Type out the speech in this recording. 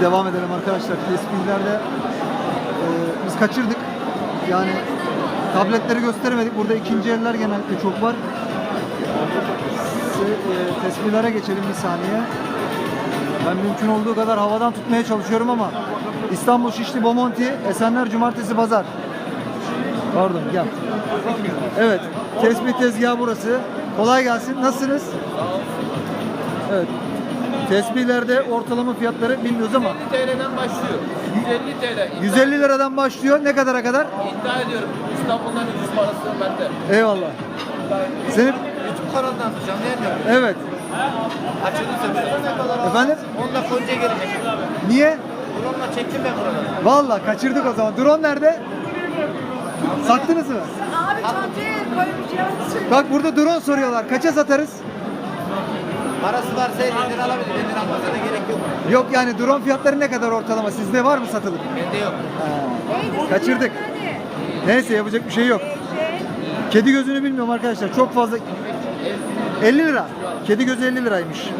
Devam edelim arkadaşlar. Tespihlerde e, biz kaçırdık. Yani tabletleri gösteremedik. Burada ikinci eller genellikle çok var. E, tespihlere geçelim bir saniye. Ben mümkün olduğu kadar havadan tutmaya çalışıyorum ama İstanbul Şişli Bomonti Esenler Cumartesi Pazar. Pardon gel. Evet. Tespih tezgahı burası. Kolay gelsin. Nasılsınız? Evet. Tesbihlerde ortalama fiyatları bilmiyoruz ama 150 TL'den başlıyor. 150 TL. 150 liradan başlıyor. Ne kadara kadar? İddia ediyorum. İstanbul'dan ucuz parası bende. Eyvallah. Senin YouTube kanalından canlı yayın yapıyorum. evet. Açıldı tabii. Efendim? Onunla Konya gelecek. Niye? Drone'la çektim ben buraları. Vallahi kaçırdık o zaman. Drone nerede? Sattınız mı? Abi çantaya koymuş Bak burada drone soruyorlar. Kaça satarız? Parası varsa elinden alabilir. Elinden almasına gerek yok. Yok yani drone fiyatları ne kadar ortalama? Sizde var mı satılık? Bende yok. Ha. Kaçırdık. Neyse yapacak bir şey yok. Kedi gözünü bilmiyorum arkadaşlar. Çok fazla 50 lira. Kedi gözü 50 liraymış.